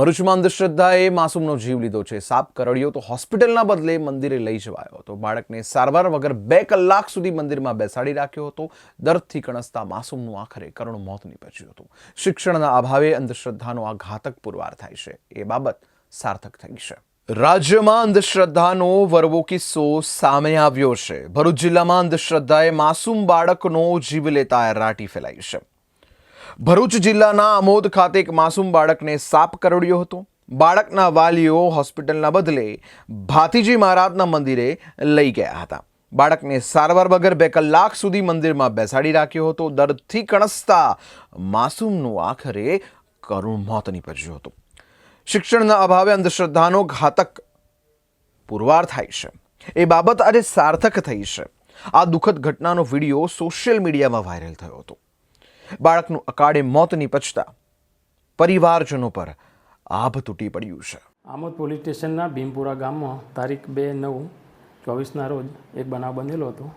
ભરૂચમાં અંધશ્રદ્ધાએ માસૂમનો જીવ લીધો છે. સાપ કરડ્યો તો હોસ્પિટલના બદલે મંદિરે લઈ જવાયો હતો. બાળકને સારવાર વગર બે કલાક સુધી મંદિરમાં બેસાડી રાખ્યો હતો. દર્દથી કણસતા માસૂમનું આખરે કરુણ મોત નીપજ્યું હતું. શિક્ષણના અભાવે અંધશ્રદ્ધાનો આ ઘાતક પુરવાર થાય છે. એ બાબત સાર્થક થઈ છે. રાજ્યમાં અંધશ્રદ્ધાનો વરવો કિસ્સો સામે આવ્યો છે. ભરૂચ જિલ્લામાં અંધશ્રદ્ધાએ માસૂમ બાળકનો જીવ લેતા રાટી ફેલાઈ છે. ભરૂચ જિલ્લાના આમોદ ખાતે એક માસૂમ બાળકને સાપ કરડ્યો હતો. બાળકના વાલીઓ હોસ્પિટલના બદલે ભાતીજી મહારાજના મંદિરે લઈ ગયા હતા. બાળકને સારવાર વગર બે કલાક સુધી મંદિરમાં બેસાડી રાખ્યો હતો. દર્દથી કણસતા માસૂમનું આખરે કરુણ મોત નીપજ્યું હતું. શિક્ષણના અભાવે અંધશ્રદ્ધાનો ઘાતક પુરવાર થાય છે. એ બાબત આજે સાર્થક થઈ છે. આ દુઃખદ ઘટનાનો વીડિયો સોશિયલ મીડિયામાં વાયરલ થયો હતો. બાળકનું અકાળે મોત નીપજતા પરિવારજનો પર આભ તૂટી પડ્યું છે. આમોદ પોલીસ સ્ટેશનના ભીમપુરા ગામમાં તારીખ બે નવ ચોવીસના રોજ એક બનાવ બનેલો હતો,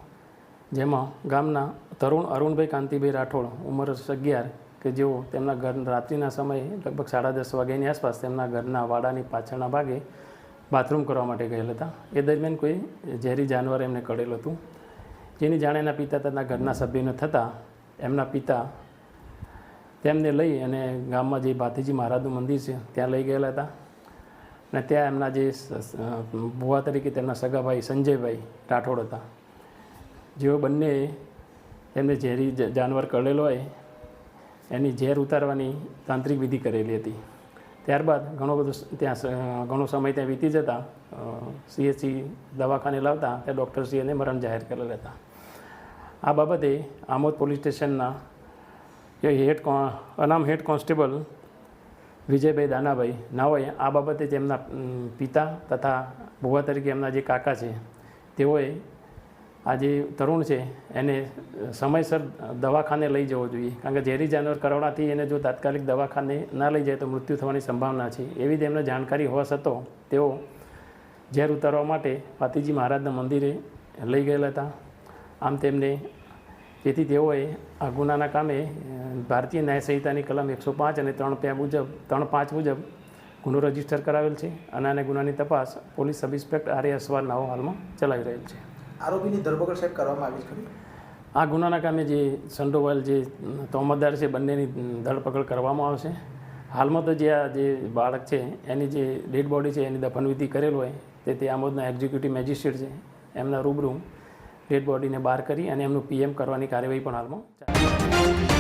જેમાં ગામના તરુણ અરુણભાઈ કાંતિભાઈ રાઠોડ, ઉંમર અગિયાર, કે જેઓ તેમના ઘર રાત્રિના સમયે લગભગ સાડા દસ વાગ્યાની આસપાસ તેમના ઘરના વાડાની પાછળના ભાગે બાથરૂમ કરવા માટે ગયેલા હતા. એ દરમિયાન કોઈ ઝેરી જાનવર એમને કરેલું હતું. જેની જાણ એના પિતા તેના ઘરના સભ્યને થતાં એમના પિતા તેમને લઈ અને ગામમાં જે ભાતીજી મહારાજનું મંદિર છે, ત્યાં લઈ ગયેલા હતા. અને ત્યાં એમના જે ભુવા તરીકે તેમના સગાભાઈ સંજયભાઈ રાઠોડ હતા. જેઓ બંને એમને ઝેરી જાનવર કરેલો હોય, એની ઝેર ઉતારવાની તાંત્રિક વિધિ કરેલી હતી. ત્યારબાદ ઘણો બધો ત્યાં ઘણો સમય ત્યાં વીતી જતા સીએચસી દવાખાને લાવતા, ત્યાં ડૉક્ટરશ્રી એને મરણ જાહેર કરેલા હતા. આ બાબતે આમોદ પોલીસ સ્ટેશનના જે હેડ અનામ હેડ કોન્સ્ટેબલ વિજયભાઈ દાનાભાઈ નાઓએ આ બાબતે તેમના પિતા તથા ભુવા તરીકે એમના જે કાકા છે, તેઓએ આ જે તરુણ છે એને સમયસર દવાખાને લઈ જવો જોઈએ. કારણ કે ઝેરી જાનવર કરોડાથી એને જો તાત્કાલિક દવાખાને ના લઈ જાય તો મૃત્યુ થવાની સંભાવના છે. એવી તેમને જાણકારી હોવા છતાં તેઓ ઝેર ઉતારવા માટે પાતીજી મહારાજના મંદિરે લઈ ગયેલા હતા. આમ તેમને તેથી તેઓએ આ ગુનાના કામે ભારતીય ન્યાય સંહિતાની કલમ એકસો પાંચ અને ત્રણ પે મુજબ ત્રણ પાંચ મુજબ ગુનો રજિસ્ટર કરાવેલ છે અને આને ગુનાની તપાસ police sub inspector R A Aswar નાઓ હાલમાં ચલાવી રહેલ છે. આરોપીની ધરપકડ સાહેબ કરવામાં આવી છે આ ગુનાના કામે જે સંડોવાયેલ જે તોમતદાર છે બંનેની ધરપકડ કરવામાં આવશે. હાલમાં તો જે આ જે બાળક છે એની જે ડેડ બોડી છે એની દફનવિધિ કરેલ હોય તે તે આમોદના એક્ઝિક્યુટિવ મેજિસ્ટ્રેટ છે એમના રૂબરૂ ડેડ બોડીને બહાર કરી અને એમનું પીએમ કરવાની કાર્યવાહી પણ હાલમાં